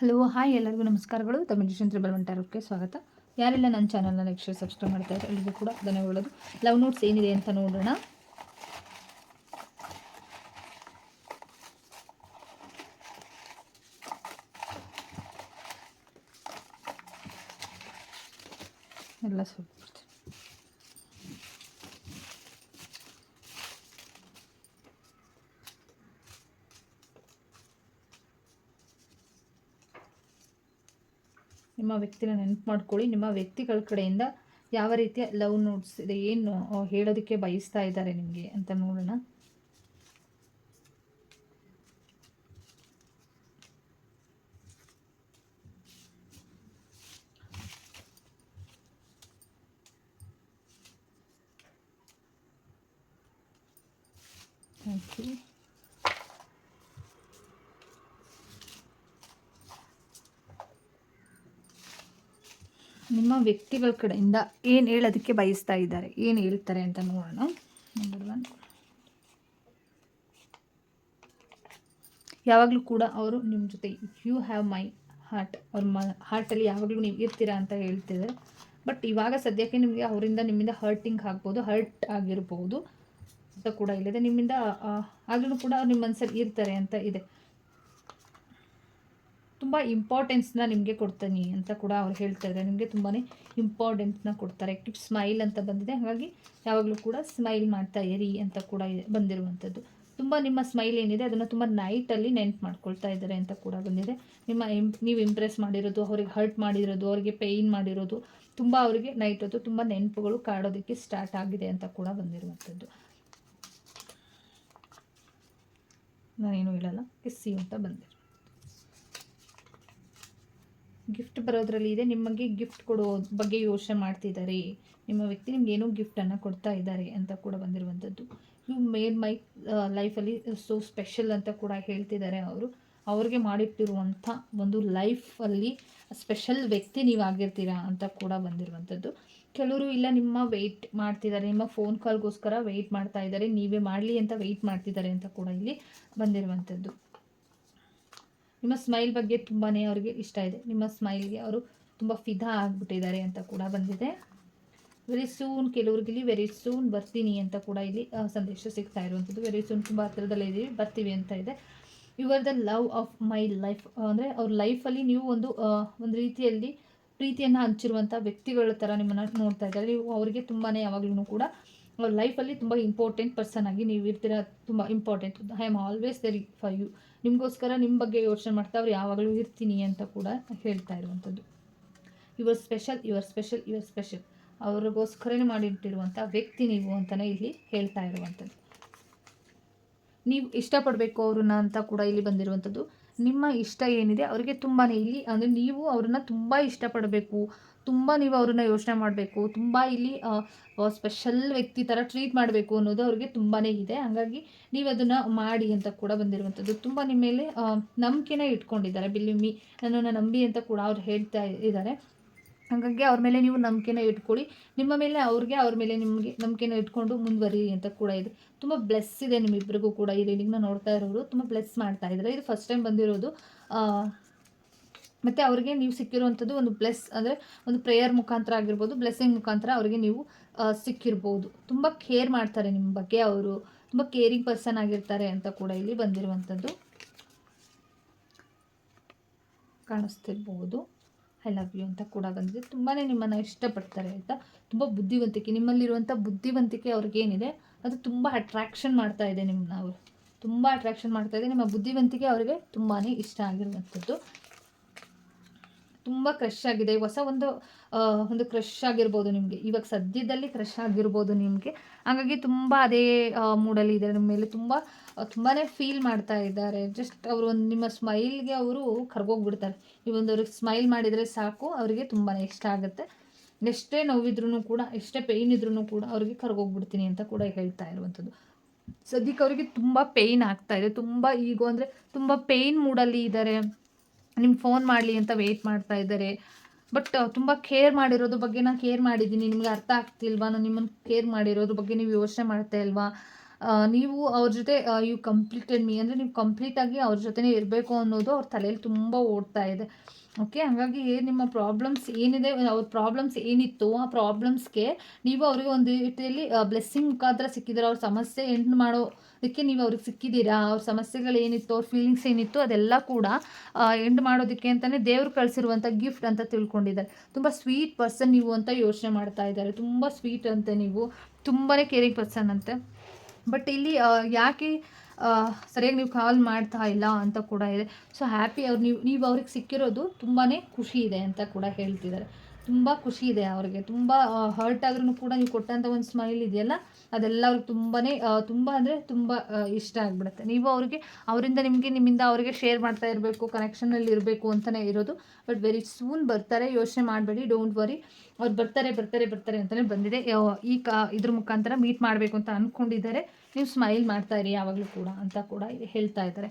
Hello, hi ಎಲ್ಲರಿಗೂ ನಮಸ್ಕಾರಗಳು. ತಮ್ಮ ಜಿಷನ್ ತ್ರಿಬಲ್ ಸ್ವಾಗತ. ಯಾರೆಲ್ಲ ನನ್ನ ಚಾನಲ್ನ ಲೈಕ್ ಸಬ್ಸ್ಕ್ರೈಬ್ ಮಾಡ್ತಾ ಇದ್ದಾರೆ ಎಲ್ಲರಿಗೂ ಕೂಡ ಧನ್ಯವಾದಗಳು. ಲವ್ ನೋಟ್ಸ್ ಏನಿದೆ ಅಂತ ನೋಡೋಣ. ಎಲ್ಲ ಸ್ವಲ್ಪ ನಿಮ್ಮ ವ್ಯಕ್ತಿನ ನೆನಪು ಮಾಡ್ಕೊಳ್ಳಿ. ನಿಮ್ಮ ವ್ಯಕ್ತಿಗಳ ಕಡೆಯಿಂದ ಯಾವ ರೀತಿಯ ಲವ್ ನೋಟ್ಸ್ ಇದೆ, ಏನು ಹೇಳೋದಕ್ಕೆ ಬಯಸ್ತಾ ಇದ್ದಾರೆ ನಿಮಗೆ ಅಂತ ನೋಡೋಣ. ಥ್ಯಾಂಕ್ ಯು ನಿಮ್ಮ ವ್ಯಕ್ತಿಗಳ ಕಡೆಯಿಂದ ಏನು ಹೇಳೋದಕ್ಕೆ ಬಯಸ್ತಾ ಇದ್ದಾರೆ? ಏನು ಹೇಳ್ತಾರೆ ಅಂತ ನೋಡೋಣ. ನಂಬರ್ ಒನ್ ಯಾವಾಗಲೂ ಕೂಡ ಅವರು ನಿಮ್ಮ ಜೊತೆ ಯು ಹ್ಯಾವ್ ಮೈ ಹಾರ್ಟ್ ಅವ್ರ ಮ ಹಾರ್ಟಲ್ಲಿ ಯಾವಾಗಲೂ ನೀವು ಇರ್ತೀರಾ ಅಂತ ಹೇಳ್ತಿದ್ದಾರೆ. ಬಟ್ ಇವಾಗ ಸದ್ಯಕ್ಕೆ ನಿಮಗೆ ಅವರಿಂದ ನಿಮ್ಮಿಂದ ಹರ್ಟಿಂಗ್ ಆಗ್ಬೋದು ಹರ್ಟ್ ಆಗಿರ್ಬೋದು ಅಂತ ಕೂಡ ಇಲ್ಲದೆ. ನಿಮ್ಮಿಂದ ಆಗಲೂ ಕೂಡ ಅವ್ರು ನಿಮ್ಮ ಮನಸ್ಸಲ್ಲಿ ಇರ್ತಾರೆ ಅಂತ ಇದೆ. ತುಂಬ ಇಂಪಾರ್ಟೆನ್ಸ್ನ ನಿಮಗೆ ಕೊಡ್ತೀನಿ ಅಂತ ಕೂಡ ಅವ್ರು ಹೇಳ್ತಾ ಇದ್ದಾರೆ. ನಿಮಗೆ ತುಂಬಾ ಇಂಪಾರ್ಟೆನ್ಸ್ನ ಕೊಡ್ತಾರೆ. ಕಿಪ್ ಸ್ಮೈಲ್ ಅಂತ ಬಂದಿದೆ. ಹಾಗಾಗಿ ಯಾವಾಗಲೂ ಕೂಡ ಸ್ಮೈಲ್ ಮಾಡ್ತಾ ಇರಿ ಅಂತ ಕೂಡ ಬಂದಿರುವಂಥದ್ದು ತುಂಬ ನಿಮ್ಮ ಸ್ಮೈಲ್ ಏನಿದೆ ಅದನ್ನು ತುಂಬ ನೈಟಲ್ಲಿ ನೆನ್ಪು ಮಾಡ್ಕೊಳ್ತಾ ಇದ್ದಾರೆ ಅಂತ ಕೂಡ ಬಂದಿದೆ. ನಿಮ್ಮ ಇಂ ನೀವು ಇಂಪ್ರೆಸ್ ಮಾಡಿರೋದು, ಅವ್ರಿಗೆ ಹರ್ಟ್ ಮಾಡಿರೋದು, ಅವರಿಗೆ ಪೇಯ್ನ್ ಮಾಡಿರೋದು, ತುಂಬ ಅವರಿಗೆ ನೈಟ್ ಹೊತ್ತು ತುಂಬ ನೆನಪುಗಳು ಕಾಡೋದಕ್ಕೆ ಸ್ಟಾರ್ಟ್ ಆಗಿದೆ ಅಂತ ಕೂಡ ಬಂದಿರುವಂಥದ್ದು ನಾನೇನು ಹೇಳಲ್ಲ ಕಿಸ್ಸಿ ಅಂತ ಬಂದಿರು ಗಿಫ್ಟ್ ಬರೋದ್ರಲ್ಲಿ ಇದೆ, ನಿಮಗೆ ಗಿಫ್ಟ್ ಕೊಡೋ ಬಗ್ಗೆ ಯೋಚನೆ ಮಾಡ್ತಿದ್ದಾರೆ. ನಿಮ್ಮ ವ್ಯಕ್ತಿ ನಿಮ್ಗೆ ಏನೋ ಗಿಫ್ಟನ್ನು ಕೊಡ್ತಾ ಇದ್ದಾರೆ ಅಂತ ಕೂಡ ಬಂದಿರುವಂಥದ್ದು. ಯು ಮೇಡ್ ಮೈ ಲೈಫಲ್ಲಿ ಸೋ ಸ್ಪೆಷಲ್ ಅಂತ ಕೂಡ ಹೇಳ್ತಿದ್ದಾರೆ ಅವರು. ಅವ್ರಿಗೆ ಮಾಡಿಟ್ಟಿರುವಂಥ ಒಂದು ಲೈಫಲ್ಲಿ ಸ್ಪೆಷಲ್ ವ್ಯಕ್ತಿ ನೀವು ಆಗಿರ್ತೀರಾ ಅಂತ ಕೂಡ ಬಂದಿರುವಂಥದ್ದು. ಕೆಲವರು ಇಲ್ಲ, ನಿಮ್ಮ ವೆಯ್ಟ್ ಮಾಡ್ತಿದ್ದಾರೆ, ನಿಮ್ಮ ಫೋನ್ ಕಾಲ್ಗೋಸ್ಕರ ವೆಯ್ಟ್ ಮಾಡ್ತಾ ಇದ್ದಾರೆ, ನೀವೇ ಮಾಡಲಿ ಅಂತ ವೆಯ್ಟ್ ಮಾಡ್ತಿದ್ದಾರೆ ಅಂತ ಕೂಡ ಇಲ್ಲಿ ಬಂದಿರುವಂಥದ್ದು. ನಿಮ್ಮ ಸ್ಮೈಲ್ ಬಗ್ಗೆ ತುಂಬಾ ಅವರಿಗೆ ಇಷ್ಟ ಇದೆ. ನಿಮ್ಮ ಸ್ಮೈಲ್ಗೆ ಅವರು ತುಂಬ ಫಿದಾ ಆಗಿಬಿಟ್ಟಿದ್ದಾರೆ ಅಂತ ಕೂಡ ಬಂದಿದೆ. ವೆರಿ ಸೂನ್ ಕೆಲವ್ರಿಗೆ ಇಲ್ಲಿ ವೆರಿ ಸೂನ್ ಬರ್ತೀನಿ ಅಂತ ಕೂಡ ಇಲ್ಲಿ ಸಂದೇಶ ಸಿಗ್ತಾ ಇರುವಂಥದ್ದು. ವೆರಿ ಸೂನ್ ತುಂಬ ಹತ್ತಿರದಲ್ಲೇ ಇದ್ದೀವಿ ಬರ್ತೀವಿ ಅಂತ ಇದೆ. You are the love of my life ಅಂದರೆ ಅವ್ರ ಲೈಫಲ್ಲಿ ನೀವು ಒಂದು ಒಂದು ರೀತಿಯಲ್ಲಿ ಪ್ರೀತಿಯನ್ನು ಹಂಚಿರುವಂಥ ವ್ಯಕ್ತಿಗಳ ಥರ ನಿಮ್ಮನ್ನು ನೋಡ್ತಾ ಇದ್ದಾರೆ. ನೀವು ಅವರಿಗೆ ತುಂಬಾ ಯಾವಾಗಲೂ ಕೂಡ ಲೈಫಲ್ಲಿ ತುಂಬ ಇಂಪಾರ್ಟೆಂಟ್ ಪರ್ಸನ್ ಆಗಿ ನೀವು ಇರ್ತೀರ, ತುಂಬ important I am always there for you ನಿಮಗೋಸ್ಕರ ನಿಮ್ಮ ಬಗ್ಗೆ ಯೋಚನೆ ಮಾಡ್ತಾ ಅವ್ರು ಯಾವಾಗಲೂ ಇರ್ತೀನಿ ಅಂತ ಕೂಡ ಹೇಳ್ತಾ ಇರುವಂಥದ್ದು. Your special your special your special ಅವ್ರಿಗೋಸ್ಕರನೇ ಮಾಡಿಟ್ಟಿರುವಂಥ ವ್ಯಕ್ತಿ ನೀವು ಅಂತಲೇ ಇಲ್ಲಿ ಹೇಳ್ತಾ ಇರುವಂಥದ್ದು. ನೀವು ಇಷ್ಟಪಡಬೇಕು ಅವ್ರನ್ನ ಅಂತ ಕೂಡ ಇಲ್ಲಿ ಬಂದಿರುವಂಥದ್ದು. ನಿಮ್ಮ ಇಷ್ಟ ಏನಿದೆ ಅವರಿಗೆ ತುಂಬಾ ಇಲ್ಲಿ ಅಂದರೆ ನೀವು ಅವ್ರನ್ನ ತುಂಬ ಇಷ್ಟಪಡಬೇಕು. ತುಂಬ ನೀವು ಅವ್ರನ್ನ ಯೋಚನೆ ಮಾಡಬೇಕು, ತುಂಬ ಇಲ್ಲಿ ಸ್ಪೆಷಲ್ ವ್ಯಕ್ತಿ ಥರ ಟ್ರೀಟ್ ಮಾಡಬೇಕು ಅನ್ನೋದು ಅವ್ರಿಗೆ ತುಂಬಾ ಇದೆ. ಹಾಗಾಗಿ ನೀವು ಅದನ್ನು ಮಾಡಿ ಅಂತ ಕೂಡ ಬಂದಿರುವಂಥದ್ದು ತುಂಬ ನಿಮ್ಮ ಮೇಲೆ ನಂಬಿಕೆನ ಇಟ್ಕೊಂಡಿದ್ದಾರೆ. ಬಿಲ್ಲಿಮಿ ನನ್ನನ್ನು ನಂಬಿ ಅಂತ ಕೂಡ ಅವ್ರು ಹೇಳ್ತಾ ಇದ್ದಾರೆ. ಹಾಗಾಗಿ ಅವ್ರ ಮೇಲೆ ನೀವು ನಂಬಿಕೆನ ಇಟ್ಕೊಳ್ಳಿ. ನಿಮ್ಮ ಮೇಲೆ ಅವ್ರಿಗೆ ಅವ್ರ ಮೇಲೆ ನಿಮಗೆ ನಂಬಿಕೆನ ಇಟ್ಕೊಂಡು ಮುಂದುವರಿ ಅಂತ ಕೂಡ ಇದೆ. ತುಂಬ ಬ್ಲೆಸ್ ಇದೆ ನಿಮ್ಮಿಬ್ಬರಿಗೂ ಕೂಡ ಈ ರೀಡಿಂಗ್ನ ನೋಡ್ತಾ ಇರೋರು. ತುಂಬ ಬ್ಲೆಸ್ ಮಾಡ್ತಾ ಇದ್ದಾರೆ. ಇದು ಫಸ್ಟ್ ಟೈಮ್ ಬಂದಿರೋದು. ಮತ್ತು ಅವರಿಗೆ ನೀವು ಸಿಕ್ಕಿರುವಂಥದ್ದು ಒಂದು ಬ್ಲೆಸ್ ಅಂದರೆ ಒಂದು ಪ್ರೇಯರ್ ಮುಖಾಂತರ ಆಗಿರ್ಬೋದು ಬ್ಲೆಸ್ಸಿಂಗ್ ಮುಖಾಂತರ ಅವರಿಗೆ ನೀವು ಸಿಕ್ಕಿರ್ಬೋದು. ತುಂಬ ಕೇರ್ ಮಾಡ್ತಾರೆ ನಿಮ್ಮ ಬಗ್ಗೆ ಅವರು. ತುಂಬ ಕೇರಿಂಗ್ ಪರ್ಸನ್ ಆಗಿರ್ತಾರೆ ಅಂತ ಕೂಡ ಇಲ್ಲಿ ಬಂದಿರುವಂಥದ್ದು ಕಾಣಿಸ್ತಿರ್ಬೋದು. ಐ ಲವ್ ಯು ಅಂತ ಕೂಡ ಬಂದಿದೆ. ತುಂಬಾ ನಿಮ್ಮನ್ನು ಇಷ್ಟಪಡ್ತಾರೆ ಆಯಿತಾ ತುಂಬ ಬುದ್ಧಿವಂತಿಕೆ ನಿಮ್ಮಲ್ಲಿರುವಂಥ ಬುದ್ಧಿವಂತಿಕೆ ಅವ್ರಿಗೇನಿದೆ ಅದು ತುಂಬ ಅಟ್ರಾಕ್ಷನ್ ಮಾಡ್ತಾ ಇದೆ ನಿಮ್ಮನ್ನ ಅವರು. ತುಂಬ ಅಟ್ರಾಕ್ಷನ್ ಮಾಡ್ತಾ ಇದೆ. ನಿಮ್ಮ ಬುದ್ಧಿವಂತಿಕೆ ಅವರಿಗೆ ತುಂಬಾ ಇಷ್ಟ ಆಗಿರುವಂಥದ್ದು. ತುಂಬ ಕ್ರಶ್ ಆಗಿದೆ. ಹೊಸ ಒಂದು ಒಂದು ಕ್ರಶ್ ಆಗಿರ್ಬೋದು ನಿಮಗೆ. ಇವಾಗ ಸದ್ಯದಲ್ಲಿ ಕ್ರಶ್ ಆಗಿರ್ಬೋದು ನಿಮಗೆ. ಹಾಗಾಗಿ ತುಂಬ ಅದೇ ಮೂಡಲ್ಲಿ ಇದ್ದಾರೆ. ನಿಮ್ಮ ಮೇಲೆ ತುಂಬ ತುಂಬಾ ಫೀಲ್ ಮಾಡ್ತಾ ಇದ್ದಾರೆ. ಜಸ್ಟ್ ಅವರು ಒಂದು, ನಿಮ್ಮ ಸ್ಮೈಲ್ಗೆ ಅವರು ಕರ್ಗೋಗ್ಬಿಡ್ತಾರೆ. ನೀವೊಂದು ಅವ್ರಿಗೆ ಸ್ಮೈಲ್ ಮಾಡಿದರೆ ಸಾಕು, ಅವರಿಗೆ ತುಂಬಾ ಇಷ್ಟ ಆಗುತ್ತೆ. ಎಷ್ಟೇ ನೋವಿದ್ರೂ ಕೂಡ, ಎಷ್ಟೇ ಪೇಯ್ನ್ ಇದ್ರೂ ಕೂಡ ಅವ್ರಿಗೆ ಕರ್ಗೋಗ್ಬಿಡ್ತೀನಿ ಅಂತ ಕೂಡ ಹೇಳ್ತಾ ಇರುವಂಥದ್ದು. ಸದ್ಯಕ್ಕೆ ಅವರಿಗೆ ತುಂಬ ಪೇಯ್ನ್ ಆಗ್ತಾ ಇದೆ. ತುಂಬ ಈಗ ಅಂದರೆ ತುಂಬ ಪೇಯ್ನ್ ಮೂಡಲ್ಲಿ ಇದ್ದಾರೆ. ನಿಮ್ಗೆ ಫೋನ್ ಮಾಡಲಿ ಅಂತ ವೆಯ್ಟ್ ಮಾಡ್ತಾ ಇದ್ದಾರೆ. ಬಟ್ ತುಂಬ ಕೇರ್ ಮಾಡಿರೋದ್ರ ಬಗ್ಗೆ ನಾನು ಕೇರ್ ಮಾಡಿದ್ದೀನಿ. ನಿಮ್ಗೆ ಅರ್ಥ ಆಗ್ತಿಲ್ವಾ? ನಾನು ನಿಮ್ಮನ್ನು ಕೇರ್ ಮಾಡಿರೋದ್ರ ಬಗ್ಗೆ ನೀವು ಯೋಚನೆ ಮಾಡ್ತಾ ಇಲ್ವಾ? ನೀವು ಅವ್ರ ಜೊತೆ ಯು ಕಂಪ್ಲೀಟೆಡ್ ಮೀ ಅಂದರೆ ನೀವು ಕಂಪ್ಲೀಟಾಗಿ ಅವ್ರ ಜೊತೆನೇ ಇರಬೇಕು ಅನ್ನೋದು ಅವ್ರ ತಲೆಯಲ್ಲಿ ತುಂಬ ಓಡ್ತಾ ಇದೆ. ಓಕೆ ಹಾಗಾಗಿ ನಿಮ್ಮ ಪ್ರಾಬ್ಲಮ್ಸ್ ಏನಿದೆ, ಅವ್ರ ಪ್ರಾಬ್ಲಮ್ಸ್ ಏನಿತ್ತು, ಆ ಪ್ರಾಬ್ಲಮ್ಸ್ಗೆ ನೀವು ಅವರಿಗೆ ಒಂದು ರೀತಿಯಲ್ಲಿ ಬ್ಲೆಸ್ಸಿಂಗ್ ಮುಖಾಂತರ ಸಿಕ್ಕಿದ್ದೀರ ಅವ್ರ ಸಮಸ್ಯೆ ಎಂಡ್ ಮಾಡೋದಕ್ಕೆ ನೀವು ಅವ್ರಿಗೆ ಸಿಕ್ಕಿದ್ದೀರಾ? ಅವ್ರ ಸಮಸ್ಯೆಗಳು ಏನಿತ್ತು, ಅವ್ರ ಫೀಲಿಂಗ್ಸ್ ಏನಿತ್ತು, ಅದೆಲ್ಲ ಕೂಡ ಎಂಡ್ ಮಾಡೋದಕ್ಕೆ ಅಂತಲೇ ದೇವ್ರು ಕಳಿಸಿರುವಂಥ ಗಿಫ್ಟ್ ಅಂತ ತಿಳ್ಕೊಂಡಿದ್ದಾರೆ. ತುಂಬ ಸ್ವೀಟ್ ಪರ್ಸನ್ ನೀವು ಅಂತ ಯೋಚನೆ ಮಾಡ್ತಾ ಇದ್ದಾರೆ. ತುಂಬ ಸ್ವೀಟ್ ಅಂತೆ ನೀವು. ತುಂಬಾ ಕೇರಿಂಗ್ ಪರ್ಸನ್ ಅಂತೆ. ಬಟ್ ಇಲ್ಲಿ ಯಾಕೆ ಸರಿಯಾಗಿ ನೀವು ಕಾಲ್ ಮಾಡ್ತಾ ಇಲ್ಲ ಅಂತ ಕೂಡ ಇದೆ. ಸೊ ಹ್ಯಾಪಿ ಅವ್ರು, ನೀವು ನೀವು ಅವ್ರಿಗೆ ಸಿಕ್ಕಿರೋದು ತುಂಬಾ ಖುಷಿ ಇದೆ ಅಂತ ಕೂಡ ಹೇಳ್ತಿದ್ದಾರೆ. ತುಂಬ ಖುಷಿ ಇದೆ ಅವ್ರಿಗೆ. ತುಂಬ ಹರ್ಟ್ ಆದ್ರೂ ಕೂಡ ನೀವು ಕೊಟ್ಟಂಥ ಒಂದು ಸ್ಮೈಲ್ ಇದೆಯಲ್ಲ, ಅದೆಲ್ಲ ಅವ್ರಿಗೆ ತುಂಬಾ ತುಂಬ ಅಂದರೆ ತುಂಬ ಇಷ್ಟ ಆಗಿಬಿಡುತ್ತೆ. ನೀವು ಅವ್ರಿಗೆ, ಅವರಿಂದ ನಿಮಗೆ, ನಿಮ್ಮಿಂದ ಅವರಿಗೆ ಶೇರ್ ಮಾಡ್ತಾ ಇರಬೇಕು ಕನೆಕ್ಷನಲ್ಲಿ ಇರಬೇಕು ಅಂತಲೇ ಇರೋದು ಬಟ್ ವೆರಿ ಸೂನ್ ಬರ್ತಾರೆ, ಯೋಚನೆ ಮಾಡಬೇಡಿ ಡೋಂಟ್ ವರಿ ಅವ್ರು ಬರ್ತಾರೆ ಬರ್ತಾರೆ ಬರ್ತಾರೆ ಅಂತಲೇ ಬಂದಿದೆ. ಈ ಕಾ, ಇದ್ರ ಮುಖಾಂತರ ಮೀಟ್ ಮಾಡಬೇಕು ಅಂತ ಅಂದ್ಕೊಂಡಿದ್ದಾರೆ ನೀವು ಸ್ಮೈಲ್ ಮಾಡ್ತಾ ಇರಿ ಯಾವಾಗಲೂ ಕೂಡ ಅಂತ ಕೂಡ ಹೇಳ್ತಾ ಇದ್ದಾರೆ.